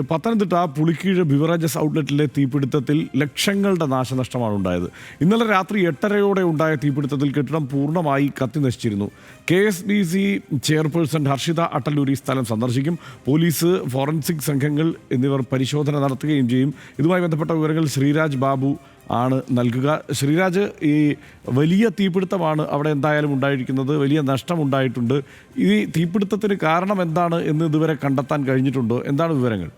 Pathanamthitta Pulikeezhu beverages ഔട്ട്ലെറ്റിലെ തീപിടുത്തത്തിൽ ലക്ഷങ്ങളുടെ നാശനഷ്ടമാണ് ഉണ്ടായത്. ഇന്നലെ രാത്രി എട്ടരയോടെ ഉണ്ടായ തീപിടുത്തത്തിൽ കെട്ടിടം പൂർണമായി കത്തിനശിച്ചിരുന്നു. K S D C chairperson Harshita Attaluri സ്ഥലം സന്ദർശിക്കും. പോലീസ് ഫോറൻസിക് സംഘങ്ങൾ എന്നിവർ പരിശോധന നടത്തുകയും ചെയ്യും. ഇതുമായി ബന്ധപ്പെട്ട വിവരങ്ങൾ ശ്രീരാജ് ബാബു ആണ് നൽകുക. ശ്രീരാജ് ഈ വലിയ തീപിടുത്തമാണ് അവിടെ എന്തായാലും ഉണ്ടായിരിക്കുന്നത്. വലിയ നഷ്ടം ഉണ്ടായിട്ടുണ്ട്. ഈ തീപിടുത്തത്തിന് കാരണം എന്താണ് എന്ന് ഇതുവരെ കണ്ടെത്താൻ കഴിഞ്ഞിട്ടുണ്ടോ? എന്താണ് വിവരങ്ങൾ?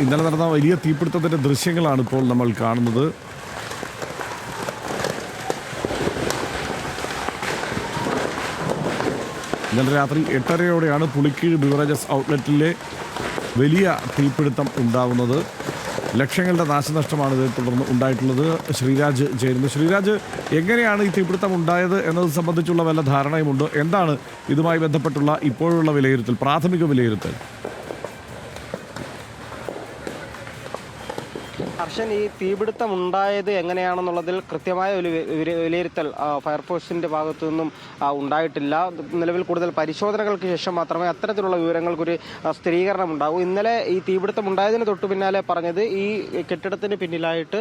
ഇന്നലെ നടന്ന വലിയ തീപിടുത്തത്തിന്റെ ദൃശ്യങ്ങളാണ് ഇപ്പോൾ നമ്മൾ കാണുന്നത്. ഇന്നലെ രാത്രി എട്ടരയോടെയാണ് പുളിക്കീഴ് ബിവറേജസ് ഔട്ട്ലെറ്റിലെ വലിയ തീപിടുത്തം ഉണ്ടാവുന്നത്. ലക്ഷങ്ങളുടെ നാശനഷ്ടമാണ് ഇതിനെ തുടർന്ന് ഉണ്ടായിട്ടുള്ളത്. ശ്രീരാജ് ചേരുന്നു. ശ്രീരാജ് എങ്ങനെയാണ് ഈ തീപിടുത്തം ഉണ്ടായത് എന്നത് സംബന്ധിച്ചുള്ള വല്ല ധാരണയുമുണ്ടോ? എന്താണ് ഇതുമായി ബന്ധപ്പെട്ടുള്ള ഇപ്പോഴുള്ള വിലയിരുത്തൽ പ്രാഥമിക വിലയിരുത്തൽ? ഹർഷൻ ഈ തീപിടുത്തം ഉണ്ടായത് എങ്ങനെയാണെന്നുള്ളതിൽ കൃത്യമായ ഒരു വിലയിരുത്തൽ ഫയർഫോഴ്സിന്റെ ഭാഗത്തു നിന്നും ഉണ്ടായിട്ടില്ല. നിലവിൽ കൂടുതൽ പരിശോധനകൾക്ക് ശേഷം മാത്രമേ അത്തരത്തിലുള്ള വിവരങ്ങൾക്കൊരു സ്ഥിരീകരണം ഉണ്ടാകൂ ഇന്നലെ ഈ തീപിടുത്തം ഉണ്ടായതിന് തൊട്ടു പിന്നാലെ പറഞ്ഞത് ഈ കെട്ടിടത്തിന് പിന്നിലായിട്ട്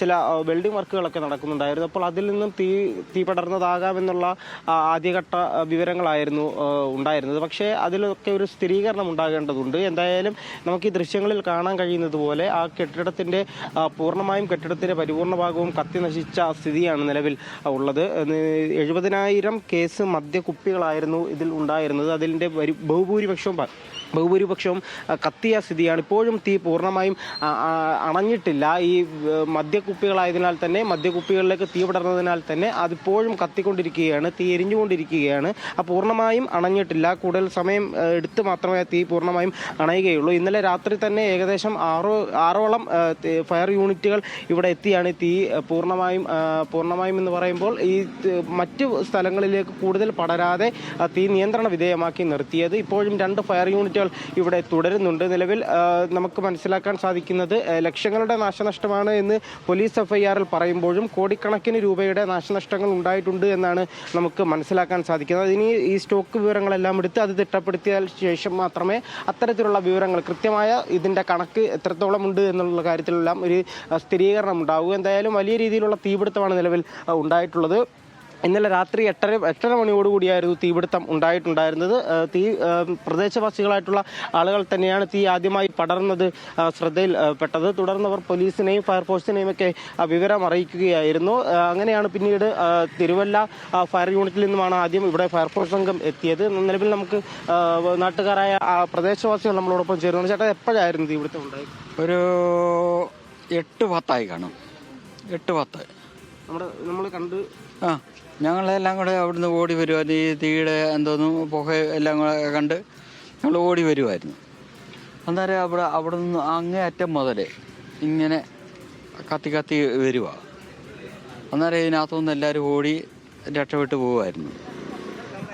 ചില വെൽഡിംഗ് വർക്കുകളൊക്കെ നടക്കുന്നുണ്ടായിരുന്നു. അപ്പോൾ അതിൽ നിന്നും തീ തീ പടർന്നതാകാമെന്നുള്ള ആദ്യഘട്ട വിവരങ്ങളായിരുന്നു ഉണ്ടായിരുന്നത്. പക്ഷേ അതിലൊക്കെ ഒരു സ്ഥിരീകരണം ഉണ്ടാകേണ്ടതുണ്ട് എന്തായാലും നമുക്ക് ഈ ദൃശ്യങ്ങളിൽ കാണാൻ കഴിയുന്നത് പോലെ ആ കെട്ടിടത്തിന്റെ ആ, പൂർണമായും കെട്ടിടത്തിന്റെ പരിപൂർണ ഭാഗവും കത്തി നശിച്ച സ്ഥിതിയാണ് നിലവിൽ ഉള്ളത്. എഴുപതിനായിരം കേസ് മദ്യക്കുപ്പികളായിരുന്നു ഇതിൽ ഉണ്ടായിരുന്നത്. അതിന്റെ ബഹുഭൂരിപക്ഷവും ബഹുഭൂരിപക്ഷവും കത്തിയ സ്ഥിതിയാണ്. ഇപ്പോഴും തീ പൂർണമായും അണഞ്ഞിട്ടില്ല. ഈ മദ്യക്കുപ്പികളായതിനാൽ തന്നെ മദ്യക്കുപ്പികളിലേക്ക് തീ പടർന്നതിനാൽ തന്നെ അതിപ്പോഴും കത്തിക്കൊണ്ടിരിക്കുകയാണ് തീ എരിഞ്ഞുകൊണ്ടിരിക്കുകയാണ്. ആ പൂർണമായും അണഞ്ഞിട്ടില്ല. കൂടുതൽ സമയം എടുത്ത് മാത്രമേ തീ പൂർണമായും അണയുകയുള്ളൂ. ഇന്നലെ രാത്രി തന്നെ ഏകദേശം ആറോ ആറോളം ഫയർ യൂണിറ്റുകൾ ഇവിടെ എത്തിയാണ്. തീ പൂർണമായും പൂർണമായും എന്ന് പറയുമ്പോൾ ഈ മറ്റു സ്ഥലങ്ങളിലേക്ക് കൂടുതൽ പടരാതെ തീ നിയന്ത്രണ വിധേയമാക്കി നിർത്തിയത്. ഇപ്പോഴും രണ്ട് ഫയർ യൂണിറ്റുകൾ ഇവിടെ തുടരുന്നുണ്ട്. നിലവിൽ നമുക്ക് മനസ്സിലാക്കാൻ സാധിക്കുന്നത് ലക്ഷങ്ങളുടെ നാശനഷ്ടമാണ് എന്ന് പോലീസ് എഫ്ഐആറിൽ പറയുമ്പോഴും കോടിക്കണക്കിന് രൂപയുടെ നാശനഷ്ടങ്ങൾ ഉണ്ടായിട്ടുണ്ട് എന്നാണ് നമുക്ക് മനസ്സിലാക്കാൻ സാധിക്കുന്നത്. ഇനി ഈ സ്റ്റോക്ക് വിവരങ്ങളെല്ലാം എടുത്ത് അത് തിട്ടപ്പെടുത്തിയ ശേഷം മാത്രമേ അത്തരത്തിലുള്ള വിവരങ്ങൾ കൃത്യമായ ഇതിന്റെ കണക്ക് എത്രത്തോളം ഉണ്ട് എന്നുള്ള കാര്യത്തിലെല്ലാം ഒരു സ്ഥിരീകരണം ഉണ്ടാവുക എന്തായാലും വലിയ രീതിയിലുള്ള തീപിടുത്തമാണ് നിലവിൽ ഉണ്ടായിട്ടുള്ളത്. ഇന്നലെ രാത്രി എട്ടര എട്ടര മണിയോടുകൂടിയായിരുന്നു തീപിടുത്തം ഉണ്ടായിട്ടുണ്ടായിരുന്നത്. തീ പ്രദേശവാസികളായിട്ടുള്ള ആളുകൾ തന്നെയാണ് തീ ആദ്യമായി പടർന്നത് ശ്രദ്ധയിൽ പെട്ടത്. തുടർന്ന് അവർ പോലീസിനെയും ഫയർഫോഴ്സിനെയും ഒക്കെ വിവരം അറിയിക്കുകയായിരുന്നു. അങ്ങനെയാണ് പിന്നീട് തിരുവല്ല ഫയർ യൂണിറ്റിൽ നിന്നുമാണ് ആദ്യം ഇവിടെ ഫയർഫോഴ്സ് സംഘം എത്തിയത്. നിലവിൽ നമുക്ക് നാട്ടുകാരായ പ്രദേശവാസികൾ നമ്മളോടൊപ്പം ചേരുന്നു ചേട്ടാ എപ്പോഴായിരുന്നു തീപിടുത്തം ഉണ്ടായത്? ഒരു എട്ട് പത്തായി കാണും. എട്ട് പത്ത് നമ്മുടെ നമ്മൾ കണ്ട് ആ ഞങ്ങളെല്ലാം കൂടെ അവിടുന്ന് ഓടി വരുമായിരുന്നു ഈ തീയുടെ എന്തോന്നും പുക എല്ലാം കൂടെ കണ്ട് ഞങ്ങൾ ഓടി വരുമായിരുന്നു അന്നേരം അവിടെ അവിടെ നിന്ന് അങ്ങേ അറ്റം മുതൽ ഇങ്ങനെ കത്തി കത്തി വരുക അന്നേരം ഇതിനകത്തുനിന്ന് എല്ലാവരും ഓടി രക്ഷപ്പെട്ട് പോകുമായിരുന്നു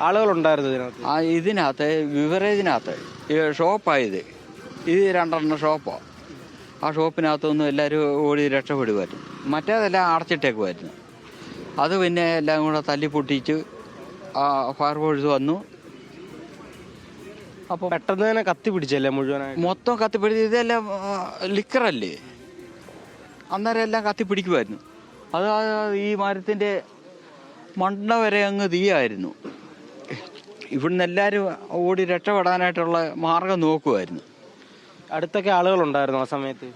ആളുകളുണ്ടായിരുന്നു ഇതിനകത്ത്? ആ ഇതിനകത്ത് വിവരേജിനകത്ത് ഷോപ്പായത് ഇത്. രണ്ടെണ്ണം ഷോപ്പാണ് ആ ഷോപ്പിനകത്തുനിന്ന് എല്ലാവരും ഓടി രക്ഷപ്പെടുമായിരുന്നു മറ്റേതെല്ലാം അടച്ചിട്ടേക്കുമായിരുന്നു അത് പിന്നെ എല്ലാം കൂടെ തല്ലി പൊട്ടിച്ച് ആ ഫയർഫോഴ്സ് വന്നു. അപ്പോൾ പെട്ടെന്ന് തന്നെ കത്തി പിടിച്ചല്ലേ മുഴുവൻ മൊത്തം കത്തിപ്പിടിച്ച് ഇതെല്ലാം ആ, ലിക്കറല്ലേ അന്നേരം എല്ലാം കത്തി പിടിക്കുമായിരുന്നു അത് ഈ മരത്തിന്റെ മണ്ട വരെ അങ്ങ് തീയായിരുന്നു. ഇവിടുന്ന് എല്ലാവരും ഓടി രക്ഷപ്പെടാനായിട്ടുള്ള മാർഗം നോക്കുമായിരുന്നു അടുത്തൊക്കെ ആളുകളുണ്ടായിരുന്നു ആ സമയത്ത്.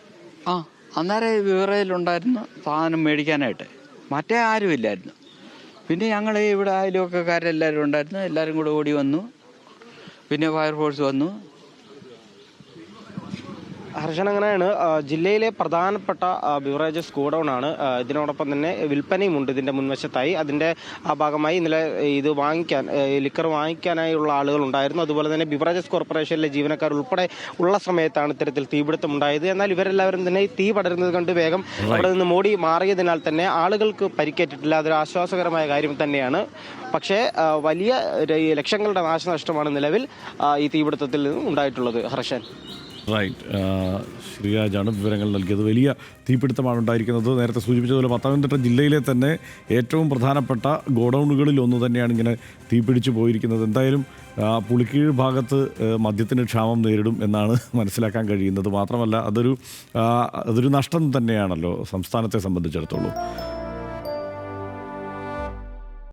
ആ. അന്നേരം വിവരയിലുണ്ടായിരുന്നു സാധനം മേടിക്കാനായിട്ട്. മറ്റേ ആരുമില്ലായിരുന്നു പിന്നെ ഞങ്ങൾ ഇവിടെ അയൽവക്കക്കാരെല്ലാവരും ഉണ്ടായിരുന്നു. എല്ലാവരും കൂടെ ഓടി വന്നു. പിന്നെ ഫയർഫോഴ്സ് വന്നു. ഹർഷൻ അങ്ങനെയാണ്. ജില്ലയിലെ പ്രധാനപ്പെട്ട ബിവറേജസ് ഗോഡൗൺ ആണ്. ഇതിനോടൊപ്പം തന്നെ വിൽപ്പനയുമുണ്ട് ഇതിന്റെ മുൻവശത്തായി. അതിന്റെ ആ ഭാഗമായി ഇന്നലെ ഇത് വാങ്ങിക്കാൻ ലിക്കർ വാങ്ങിക്കാനായുള്ള ആളുകൾ ഉണ്ടായിരുന്നു. അതുപോലെ തന്നെ ബിവറേജസ് കോർപ്പറേഷനിലെ ജീവനക്കാർ ഉൾപ്പെടെ ഉള്ള സമയത്താണ് ഇത്തരത്തിൽ തീപിടുത്തം ഉണ്ടായത്. എന്നാൽ ഇവരെല്ലാവരും തന്നെ തീ പടരുന്നത് കണ്ട് വേഗം അവിടെ നിന്ന് മോടി മാറിയതിനാൽ തന്നെ ആളുകൾക്ക് പരിക്കേറ്റിട്ടില്ല. അതൊരു ആശ്വാസകരമായ കാര്യം തന്നെയാണ്. പക്ഷേ വലിയ ലക്ഷങ്ങളുടെ നാശനഷ്ടമാണ് നിലവിൽ ഈ തീപിടുത്തത്തിൽ നിന്നും ഉണ്ടായിട്ടുള്ളത്. ഹർഷൻ. റൈറ്റ്. ശ്രീരാജാണ് വിവരങ്ങൾ നൽകിയത്. വലിയ തീപിടുത്തമാണ് ഉണ്ടായിരിക്കുന്നത്. നേരത്തെ സൂചിപ്പിച്ചതുപോലെ പത്തനംതിട്ട ജില്ലയിലെ തന്നെ ഏറ്റവും പ്രധാനപ്പെട്ട ഗോഡൗണുകളിൽ ഒന്ന് തന്നെയാണ് ഇങ്ങനെ തീപിടിച്ചു പോയിരിക്കുന്നത്. എന്തായാലും പുളിക്കീഴ് ഭാഗത്ത് മദ്യത്തിന് ക്ഷാമം നേരിടും എന്നാണ് മനസ്സിലാക്കാൻ കഴിയുന്നത്. മാത്രമല്ല അതൊരു അതൊരു നഷ്ടം തന്നെയാണല്ലോ സംസ്ഥാനത്തെ സംബന്ധിച്ചിടത്തോളം.